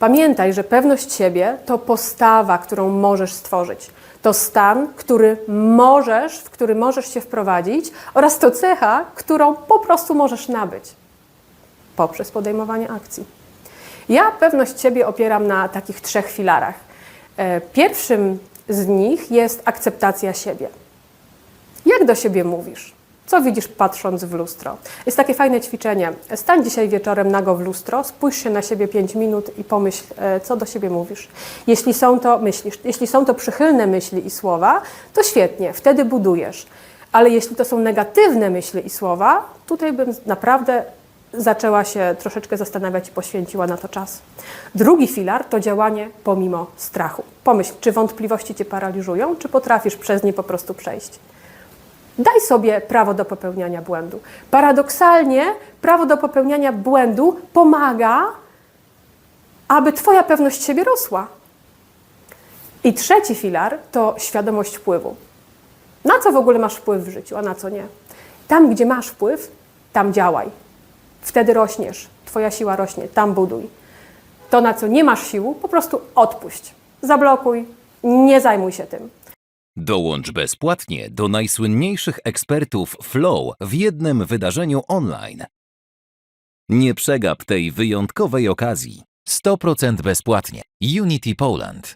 Pamiętaj, że pewność siebie to postawa, którą możesz stworzyć. To stan, który możesz, w który możesz się wprowadzić oraz to cecha, którą po prostu możesz nabyć poprzez podejmowanie akcji. Ja pewność siebie opieram na takich trzech filarach. E, Pierwszym z nich jest akceptacja siebie. Jak do siebie mówisz? Co widzisz patrząc w lustro? Jest takie fajne ćwiczenie. Stań dzisiaj wieczorem nago w lustro, spójrz się na siebie 5 minut i pomyśl, e, co do siebie mówisz. Jeśli są to myślisz, jeśli są to przychylne myśli i słowa, to świetnie, wtedy budujesz. Ale jeśli to są negatywne myśli i słowa, tutaj bym naprawdę zaczęła się troszeczkę zastanawiać i poświęciła na to czas. Drugi filar to działanie pomimo strachu. Pomyśl, czy wątpliwości cię paraliżują, czy potrafisz przez nie po prostu przejść. Daj sobie prawo do popełniania błędu. Paradoksalnie prawo do popełniania błędu pomaga, aby Twoja pewność siebie rosła. I trzeci filar to świadomość wpływu. Na co w ogóle masz wpływ w życiu, a na co nie? Tam, gdzie masz wpływ, tam działaj. Wtedy rośniesz, Twoja siła rośnie, tam buduj. To, na co nie masz sił, po prostu odpuść. Zablokuj, nie zajmuj się tym. Dołącz bezpłatnie do najsłynniejszych ekspertów Flow w jednym wydarzeniu online. Nie przegap tej wyjątkowej okazji. 100% bezpłatnie. Unity Poland.